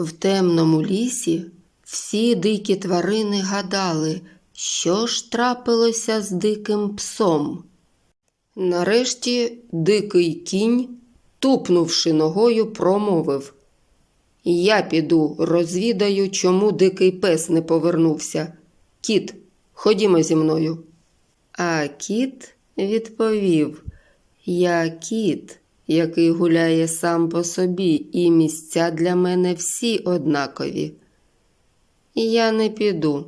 В темному лісі всі дикі тварини гадали, що ж трапилося з диким псом. Нарешті дикий кінь, тупнувши ногою, промовив Я піду, розвідаю, чому дикий пес не повернувся. Кіт, ходімо зі мною. А кіт відповів Я кіт, який гуляє сам по собі, і місця для мене всі однакові. Я не піду.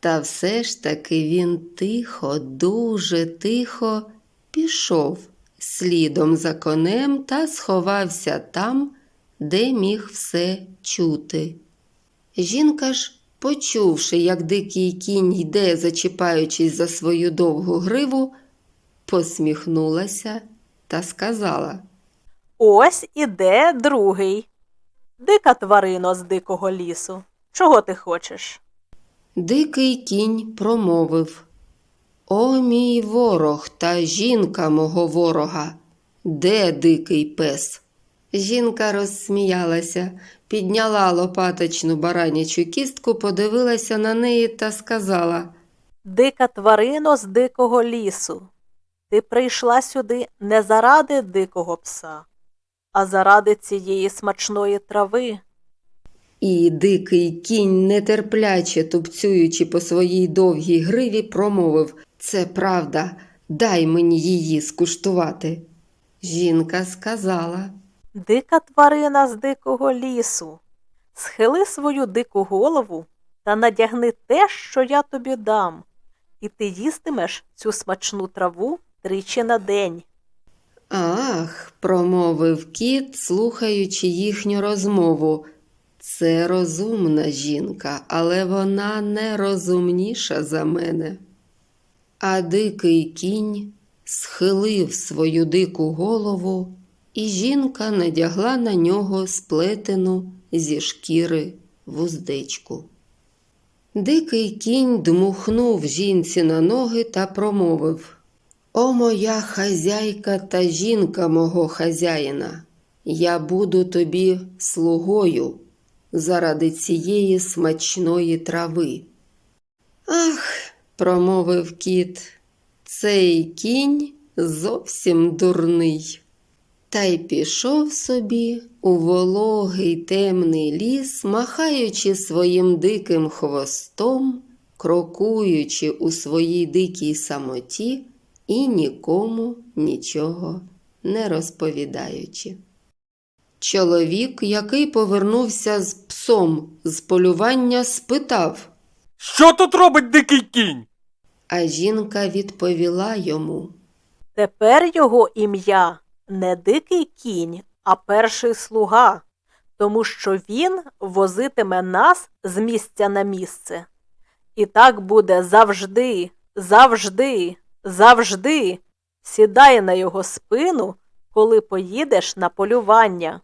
Та все ж таки він тихо, дуже тихо пішов слідом за конем та сховався там, де міг все чути. Жінка ж, почувши, як дикий кінь йде, зачіпаючись за свою довгу гриву, посміхнулася та сказала Ось іде другий. Дика тварино з дикого лісу. Чого ти хочеш? Дикий кінь промовив О, мій ворог та жінка мого ворога, де дикий пес? Жінка розсміялася, підняла лопаточну баранячу кістку, подивилася на неї та сказала Дика тварино з дикого лісу. Ти прийшла сюди не заради дикого пса, а заради цієї смачної трави. І дикий кінь, нетерпляче тупцюючи по своїй довгій гриві, промовив Це правда, дай мені її скуштувати. Жінка сказала Дика тварина з дикого лісу. Схили свою дику голову та надягни те, що я тобі дам, і ти їстимеш цю смачну траву тричі на день. Ах, промовив кіт, слухаючи їхню розмову. Це розумна жінка, але вона не розумніша за мене. А дикий кінь схилив свою дику голову, і жінка надягла на нього сплетену зі шкіри вуздечку. Дикий кінь дмухнув жінці на ноги та промовив О моя хазяйка та жінка мого хазяїна, я буду тобі слугою заради цієї смачної трави. Ах, промовив кіт, цей кінь зовсім дурний. Та й пішов собі у вологий темний ліс, махаючи своїм диким хвостом, крокуючи у своїй дикій самоті і нікому нічого не розповідаючи. Чоловік, який повернувся з псом з полювання, спитав, Що тут робить дикий кінь? а жінка відповіла йому. Тепер його ім'я не дикий кінь, а перший слуга, тому що він возитиме нас з місця на місце. І так буде завжди, завжди, завжди. Сідай на його спину, коли поїдеш на полювання.